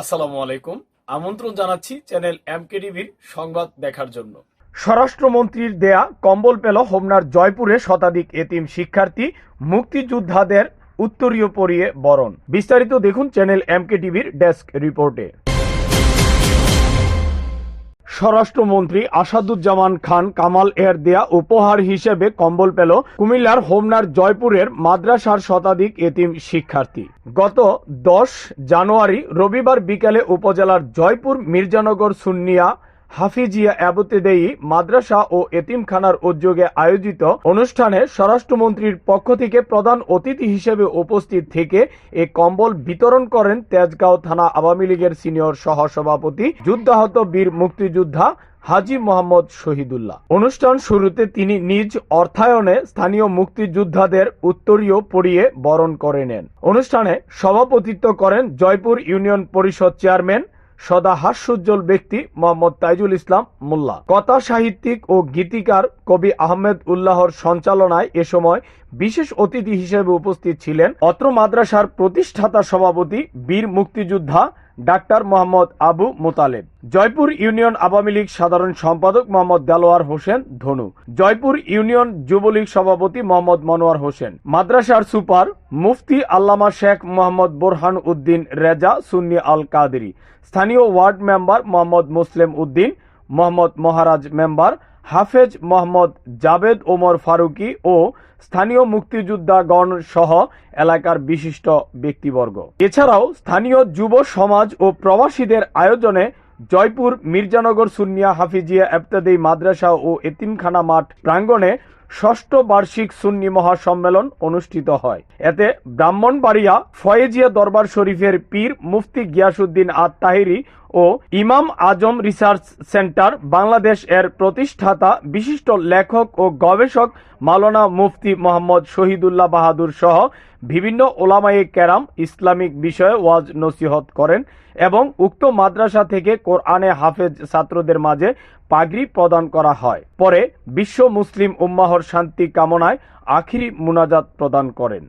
আসসালামু আলাইকুম। আমন্ত্রণ জানাচ্ছি চ্যানেল এম কে এমকেডিভির সংবাদ দেখার জন্য। স্বরাষ্ট্রমন্ত্রীর দেয়া কম্বল পেল হোমনার জয়পুরে শতাধিক এতিম শিক্ষার্থী মুক্তিযোদ্ধাদের উত্তরীয় পরিয়ে বরণ। বিস্তারিত দেখুন চ্যানেল এম কে টিভির ডেস্ক রিপোর্টে। স্বরাষ্ট্রমন্ত্রী আসাদুজ্জামান খান কামাল এর দেয়া উপহার হিসেবে কম্বল পেল কুমিল্লার হোমনার জয়পুরের মাদ্রাসার শতাধিক এতিম শিক্ষার্থী। গত দশ জানুয়ারি রবিবার বিকেলে উপজেলার জয়পুর মির্জানগর সুন্নিয়া হাফিজিয়া অ্যাবতেদেয়ী মাদ্রাসা ও এতিমখানার উদ্যোগে আয়োজিত অনুষ্ঠানে স্বরাষ্ট্রমন্ত্রীর পক্ষ থেকে প্রধান অতিথি হিসেবে উপস্থিত থেকে এ কম্বল বিতরণ করেন তেজগাঁও থানা আওয়ামী লীগের সিনিয়র সহসভাপতি যুদ্ধাহত বীর মুক্তিযোদ্ধা হাজি মোহাম্মদ শহীদুল্লাহ। অনুষ্ঠান শুরুতে তিনি নিজ অর্থায়নে স্থানীয় মুক্তিযোদ্ধাদের উত্তরীয় পরিয়ে বরণ করে নেন। অনুষ্ঠানে সভাপতিত্ব করেন জয়পুর ইউনিয়ন পরিষদ চেয়ারম্যান সদা হাস্যোজ্জ্বল ব্যক্তি মোহাম্মদ তাইজুল ইসলাম মোল্লা। কথা সাহিত্যিক ও গীতিকার কবি আহমেদ উল্লাহর সঞ্চালনায় এ সময় বিশেষ অতিথি হিসেবে উপস্থিত ছিলেন অত্র মাদ্রাসার প্রতিষ্ঠাতা সভাপতি বীর মুক্তিযোদ্ধা ডাক্তার মোহাম্মদ আবু মোতালেব। জয়পুর ইউনিয়ন আওয়ামী লীগ সাধারণ সম্পাদক মোহাম্মদ দেলোয়ার হোসেন ধনু। জয়পুর ইউনিয়ন যুবলীগ সভাপতি মোহাম্মদ মনোয়ার হোসেন। মাদ্রাসার সুপার মুফতি আল্লামা শেখ মোহাম্মদ বোরহান উদ্দিন রেজা সুন্নি আল কাদেরি স্থানীয় ward member Mohammad Muslim Uddin, Mohammad Maharaj member Hafez Mohammad Javed Omar Faruqui ও স্থানীয় মুক্তিযোদ্ধাগণ সহ এলাকার বিশিষ্ট ব্যক্তিবর্গ। এছাড়াও স্থানীয় যুব সমাজ ও প্রবাসীদের আয়োজনে জয়পুর মির্জানগর সুন্নিয়া হাফিজিয়া এফতাদি মাদ্রাসা ও এতিমখানা মাঠ প্রাঙ্গণে ষষ্ঠ বার্ষিক সুন্নি মহাসম্মেলন অনুষ্ঠিত হয়। এতে ব্রাহ্মণবাড়িয়া ফয়েজিয়া দরবার শরীফের পীর মুফতি গিয়াসুদ্দিন আত তাহিরি ও ইমাম আজম রিসার্চ সেন্টার বাংলাদেশ এর প্রতিষ্ঠাতা, বিশিষ্ট লেখক ও গবেষক মাওলানা মুফতি মোহাম্মদ শহীদুল্লাহ বাহাদুর সহ বিভিন্ন ওলামায়ে কেরাম ইসলামিক বিষয়ে ওয়াজ নসিহত করেন এবং উক্ত মাদ্রাসা থেকে কোরআনে হাফেজ ছাত্রদের মাঝে পাগড়ি প্রদান করা হয়। পরে বিশ্ব মুসলিম উম্মাহর শান্তি কামনায় আখিরি মুনাজাত প্রদান করেন।